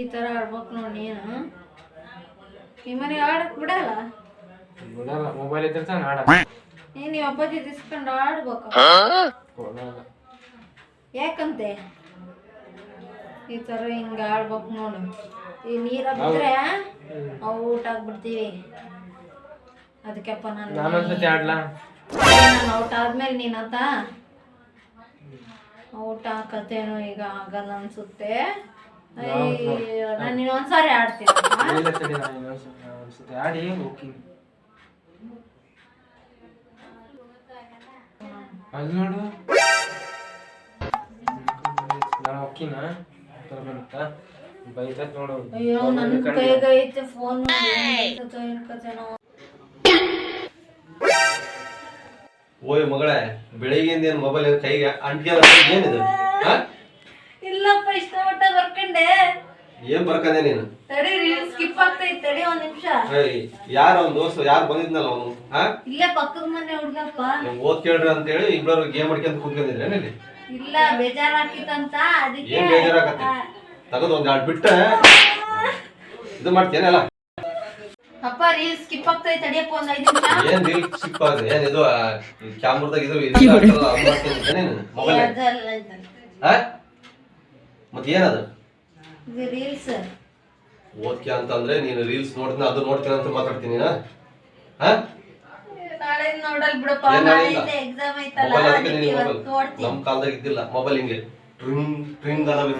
ಈ ಥರ ಆಡ್ಬೇಕು ನೋಡಿ ನೀನು ನಿಮ್ಮನೆ ಮನೆಗೆ ಆಡಕ್ ಬಿಡಲ್ಲ? ಬಿಡಲ್ಲ ಮೊಬೈಲ್ ಇದ್ರೆ ತಾನೆ ಆಡ. ನೀನು ನೀವು ಅಪ್ಪಾಜಿ ತಿಸ್ಕೊಂಡು ಆಡ್ಬೇಕು. ಯಾಕಂತೆ? ಈ ಥರ ಹಿಂಗೆ ಆಡ್ಬೇಕು ನೋಡು. ಈ ನೀರ ಬಿದ್ರೆ ಅವು ಊಟ ಆಗ್ಬಿಡ್ತೀವಿ. ಅದಕ್ಕೆಪ್ಪ ನಾನು ನಾನೊಂದ್ಸತಿ ಆಡ್ಲಾ? ನಾನು ಔಟ್ ಆದ್ಮೇಲೆ ನೀನಂತ ಔಟ್ ಹಾಕತ್ತೇನೋ ಈಗ ಆಗಲ್ಲ ಅನ್ಸುತ್ತೆ. ನಾನು ಇನ್ನೊಂದ್ಸಾರಿ ಆಡ್ತೀನಿ. ಇಲ್ಲ ತಡಿ ನಾನು ಇನ್ನೊಂದ್ಸತಿ ಒಂದ್ಸತಿ ಆಡಿ ಹೋಗ್ತೀನಿ. ಅದು ನೋಡು. ನಾನು ಹೋಗ್ತೀನ ಬರುತ್ತಾ? ಬೈತತ್ ನೋಡು. ಅಯ್ಯೋ ನನ್ನ ಕೈಗೈತೆ ಫೋನ್ ಓಯ್ ಮಗಳೇ ಬೆಳಿಗ್ಗೆಯಿಂದ ಏನು ಮೊಬೈಲ್ ಕೈಗೆ ಅಂಟ್ಯಲ್ಲ ಏನಿದೆ? ಹಾ? ಏನ್ ಬರ್ಕದೆ ನೀನು? ತಡಿ ರೀಲ್ ಸ್ಕಿಪ್ ಆಗ್ತೈತೆ ತಡಿ ಒಂದ್ ನಿಮಿಷ. ಏಯ್ ಯಾರ ಅವ್ನ ದೋಸ್ತ ಯಾರು ಬಂದಿದ್ನಲ್ಲ ಅವನು? ಹಾ? ಇಲ್ಲೇ ಪಕ್ಕದ ಮನೆ ಹುಡ್ಗಪ್ಪ. ನೀವು ಓದ್ ಕೇಳ್ರಿ ಅಂತ ಹೇಳಿ ಇಬ್ಬರು ಗೇಮ್ ಆಡ್ಕೊಂತ ಕೂತ್ಕೊಂಡಿದ್ರೆ ಇಲ್ಲಿ? ಇಲ್ಲ ಬೇಜಾರಾಕಿತ್ತಂತ ಅದಕ್ಕೆ ಏನ್ ಬೇಜಾರಾಗತ್ತೆ? ತಗದ್ ಒಂದ್ ಎರಡು ಬಿಟ್ಟ. ಇದು ಮಾಡ್ತೇನಲ್ಲ ಅಪ್ಪ ರೀಲ್ ಸ್ಕಿಪ್ ಆಗ್ತೈತೆ ತಡಿಯಪ್ಪ ಒಂದ್ ಐದು ನಿಮಿಷ. ಏನ್ ರೀಲ್ ಸಿಕ್ ಏನ್ ಇದು ಕ್ಯಾಮ್ರದಾಗ ಇದು ಮೊಬೈಲ್ ಅದಲ್ಲ ಇದಲ್ಲ. ಹಾ? ಮತ್ತೆ ಏನದು ಇದು ರೀಲ್ಸ್ ಓದ್ಕೆ ಅಂತಂದ್ರೆ ನೀನು ರೀಲ್ಸ್ ನೋಡ್ತೀನಿ ಅದು ನೋಡ್ತೀನಿ ಅಂತ ಮಾತಾಡ್ತೀನಿ ನಾ ಹಾ? ನಾಳೆ ನೋಡಲ್ ಬಿಡಪ್ಪ? ನಾಳೆಯಿಂದ? ಎಕ್ಸಾಮ್ ಐತಲ್ಲ ಮೊಬೈಲ್ ಅದಕ್ಕೆ ಅದಕ್ಕೆ ನಿನಗೆ ಮೊಬೈಲ್ ನೋಡ್ತೀನಿ. ನಮ್ ಕಾಲದಾಗ ಇದ್ದಿಲ್ಲ ಮೊಬೈಲ್ ಹಿಂಗೆ ಟ್ರಿಂಗ್ ಟ್ರಿಂಗ್ ಅನ್ನೋದು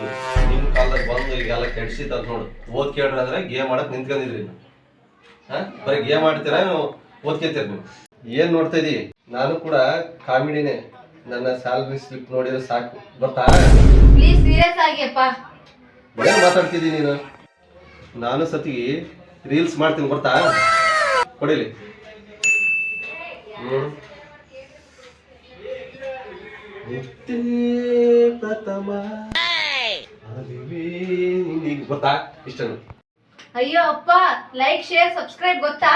ನಿಮ್ ಕಾಲದಾಗ ಬಂದು ಈಗೆಲ್ಲ ಕೆಡ್ಸಿತ್ ಅಂತ ನೋಡು. ಓದ್ ಕೇಳ್ರಿ ಅಂದ್ರೆ ಗೇಮ್ ಆಡಕ್ ನಿಂತ್ಕೊಂಡಿದ್ರಿ ನೀವು ಹಾ? ಬರೀ ಗೇಮ್ ಆಡ್ತೀರಾ ನೀವು ಓದ್ಕೊಂತೀರ ನೀವು? ಏನ್ ನೋಡ್ತಾ ಇದೀ ನಾನು ಕೂಡ ಕಾಮಿಡಿನೇ. ನನ್ನ ಸ್ಯಾಲ್ರಿ ಸ್ಲಿಪ್ ನೋಡಿದ್ರೆ ಸಾಕು. ಗೊತ್ತಾ ಪ್ಲೀಸ್ ಸೀರಿಯಸ್ ಆಗಿಯಪ್ಪ. ಏನ್ ಮಾತಾಡ್ತಿದ್ದೀನಿ ನೀನು. ನಾನು ಸತಿ ರೀಲ್ಸ್ ಮಾಡ್ತೀನಿ ಗೊತ್ತಾ? ಕೊಡಿಲಿ. ಪ್ರಥಮ. ಗೊತ್ತಾ? ಇಷ್ಟ ಅಯ್ಯೋ ಅಪ್ಪ ಲೈಕ್ ಶೇರ್ ಸಬ್ಸ್ಕ್ರೈಬ್ ಗೊತ್ತಾ?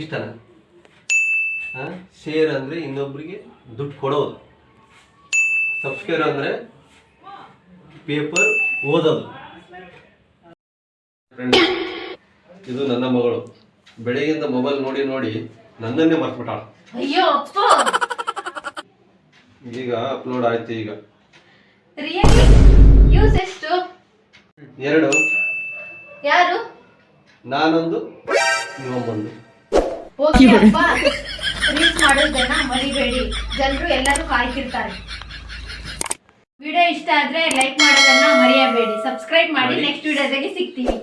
ಇಷ್ಟನ. ಶೇರ್ ಅಂದ್ರೆ ಇನ್ನೊಬ್ರಿಗೆ ದುಡ್ಡು ಕೊಡೋದು. ಸಬ್ಸ್ಕ್ರೈಬ್ ಅಂದ್ರೆ ಪೇಪರ್ ಓದೋದು. ಇದು ನನ್ನ ಮಗಳು. ಬೆಳಗಿಂದ ಮೊಬೈಲ್ ನೋಡಿ ನೋಡಿ ನನ್ನನ್ನೇ ಮರ್ತ್ಬಿಟ್ಟಾಳ. ಅಯ್ಯೋ ಅಪ್ಪ. ಈಗ ಅಪ್ಲೋಡ್ ಆಯ್ತು ಈಗ. ರಿಯಲಿ ಯೂಸ್ ಎಷ್ಟು? ಎರಡು. ಯಾರು? ನಾನೊಂದು ನೀವೊಂದು ಓಕೆ ಅಪ್ಪ. ರೀಲ್ಸ್ ಮಾಡೋದನ್ನ ಮರಿಬೇಡಿ. ಜನರು ಎಲ್ಲರೂ ಕಾಯ್ತಿರ್ತಾರೆ. ವಿಡಿಯೋ ಇಷ್ಟ ಆದ್ರೆ ಲೈಕ್ ಮಾಡೋದನ್ನ ಮರೆಯಬೇಡಿ ಸಬ್ಸ್ಕ್ರೈಬ್ ಮಾಡಿ. ನೆಕ್ಸ್ಟ್ ವಿಡಿಯೋದಾಗೆ ಸಿಗ್ತೀವಿ